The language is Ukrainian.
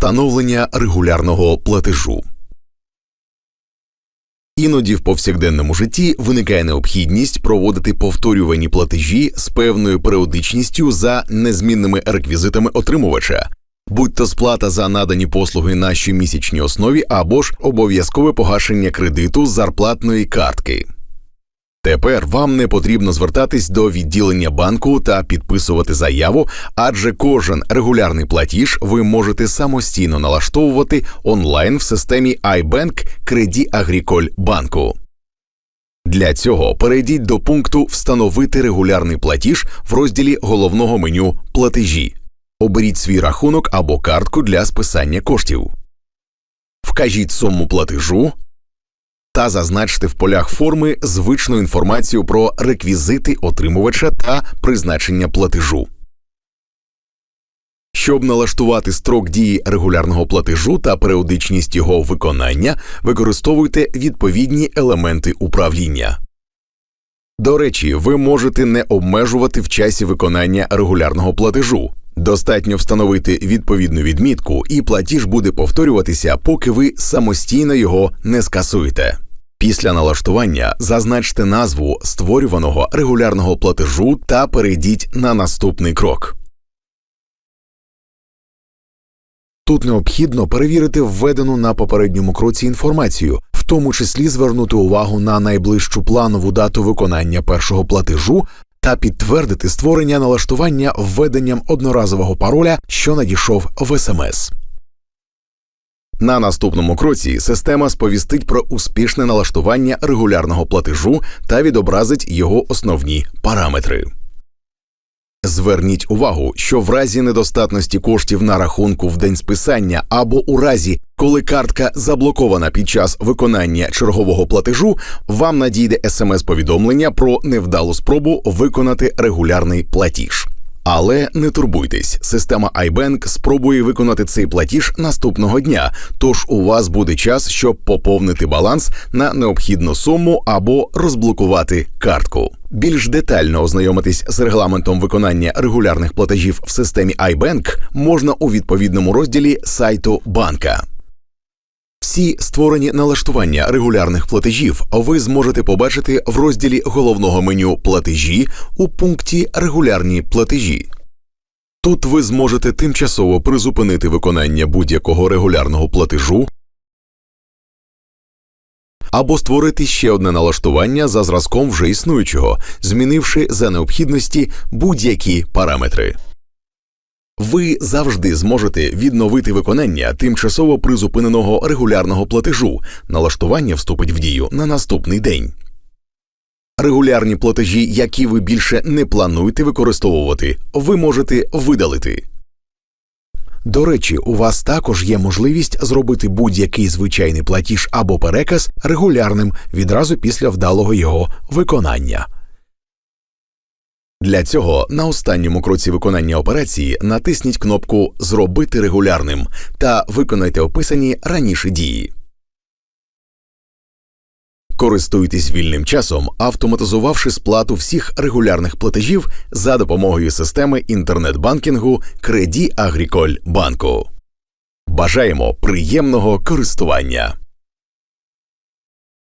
Встановлення регулярного платежу. Іноді в повсякденному житті виникає необхідність проводити повторювані платежі з певною періодичністю за незмінними реквізитами отримувача, будь то сплата за надані послуги на щомісячній основі або ж обов'язкове погашення кредиту зарплатної картки. Тепер вам не потрібно звертатись до відділення банку та підписувати заяву, адже кожен регулярний платіж ви можете самостійно налаштовувати онлайн в системі iBank Credit Agricole банку. Для цього перейдіть до пункту Встановити регулярний платіж в розділі головного меню Платежі. Оберіть свій рахунок або картку для списання коштів. Вкажіть суму платежу та зазначте в полях форми звичну інформацію про реквізити отримувача та призначення платежу. Щоб налаштувати строк дії регулярного платежу та періодичність його виконання, використовуйте відповідні елементи управління. До речі, ви можете не обмежувати в часі виконання регулярного платежу. Достатньо встановити відповідну відмітку, і платіж буде повторюватися, поки ви самостійно його не скасуєте. Після налаштування зазначте назву створюваного регулярного платежу та перейдіть на наступний крок. Тут необхідно перевірити введену на попередньому кроці інформацію, в тому числі звернути увагу на найближчу планову дату виконання першого платежу та підтвердити створення налаштування введенням одноразового пароля, що надійшов в СМС. На наступному кроці система сповістить про успішне налаштування регулярного платежу та відобразить його основні параметри. Зверніть увагу, що в разі недостатності коштів на рахунку в день списання або у разі, коли картка заблокована під час виконання чергового платежу, вам надійде смс-повідомлення про невдалу спробу виконати регулярний платіж. Але не турбуйтесь, система iBank спробує виконати цей платіж наступного дня, тож у вас буде час, щоб поповнити баланс на необхідну суму або розблокувати картку. Більш детально ознайомитись з регламентом виконання регулярних платежів в системі iBank можна у відповідному розділі сайту банка. Всі створені налаштування регулярних платежів ви зможете побачити в розділі головного меню Платежі у пункті Регулярні платежі. Тут ви зможете тимчасово призупинити виконання будь-якого регулярного платежу або створити ще одне налаштування за зразком вже існуючого, змінивши за необхідності будь-які параметри. Ви завжди зможете відновити виконання тимчасово призупиненого регулярного платежу. Налаштування вступить в дію на наступний день. Регулярні платежі, які ви більше не плануєте використовувати, ви можете видалити. До речі, у вас також є можливість зробити будь-який звичайний платіж або переказ регулярним відразу після вдалого його виконання. Для цього на останньому кроці виконання операції натисніть кнопку Зробити регулярним та виконайте описані раніше дії. Користуйтесь вільним часом, автоматизувавши сплату всіх регулярних платежів за допомогою системи інтернет-банкінгу Credit Agricole банку. Бажаємо приємного користування!